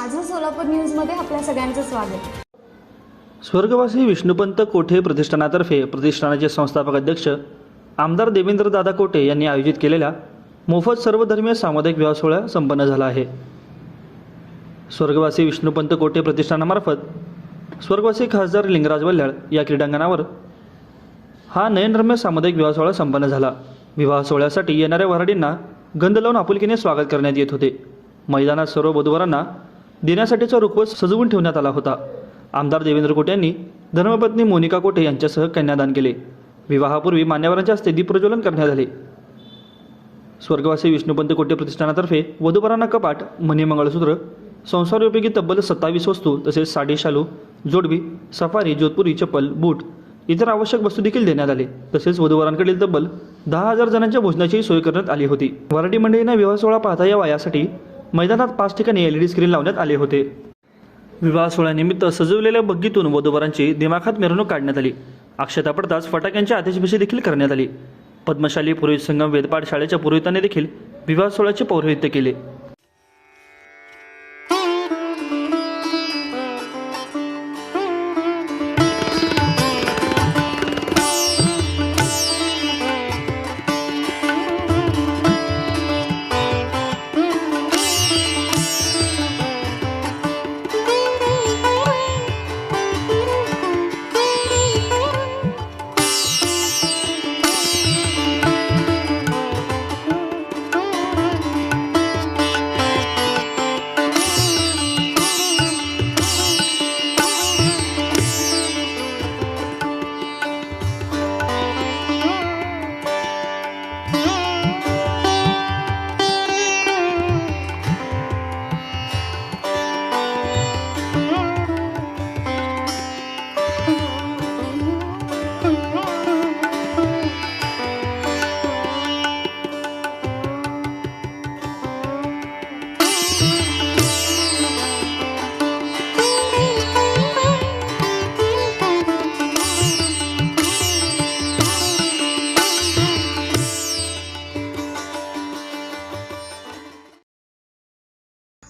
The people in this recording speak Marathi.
माझं सोलापूर न्यूजमध्ये आपल्या सगळ्यांचं स्वागत. स्वर्गवासी विष्णुपंत कोठे प्रतिष्ठानातर्फे प्रतिष्ठानाचे संस्थापक अध्यक्ष आमदार देवेंद्र दादा कोटे यांनी आयोजित केलेल्या मोफत सर्वधर्मीय सामुदायिक विवाह सोहळा संपन्न झाला आहे. स्वर्गवासी विष्णुपंत कोटे प्रतिष्ठानामार्फत स्वर्गवासी खासदार लिंगराज वल्ल्याळ या क्रीडांगणावर हा नयनरम्य सामुदायिक विवाह सोहळा संपन्न झाला. विवाह सोहळ्यासाठी येणाऱ्या वऱ्हाडींना गंध लावून आपुलकीने स्वागत करण्यात येत होते. मैदानात सर्व बुधवारांना देण्यासाठीचा रुखवत सजवून ठेवण्यात आला होता. आमदार देवेंद्र कोटे यांनी धर्मपत्नी मोनिका कोटे यांच्यासह कन्यादान केले. विवाहापूर्वी मान्यवरांच्या हस्ते दीपप्रज्वलन करण्यात आले. स्वर्गवासी विष्णुपंत कोटे प्रतिष्ठानातर्फे वधूवरांना कपाट मनी मंगळसूत्र संसारोपयोगी तब्बल सत्तावीस वस्तू तसेच साडी शालू जोडवी सफारी जोधपुरी चप्पल बूट इतर आवश्यक वस्तू देखील देण्यात आले. तसेच वधूवरांकडील तब्बल दहा हजार जणांच्या भोजनाची सोय करण्यात आली होती. मराठी मंडळींना विवाह सोहळा पाहता यावा यासाठी मैदानात पाच ठिकाणी एल ई डी स्क्रीन लावण्यात आले होते. विवाह सोहळ्यानिमित्त सजवलेल्या बग्गीतून वधूवरांची दिमाखात मिरवणूक काढण्यात आली. अक्षता पडताच फटाक्यांची आतिषबाजी देखील करण्यात आली. पद्मशाली पुरोहित संगम वेदपाठ शाळेच्या पुरोहितांनी देखील विवाह सोहळ्याचे पौरोहित्य केले.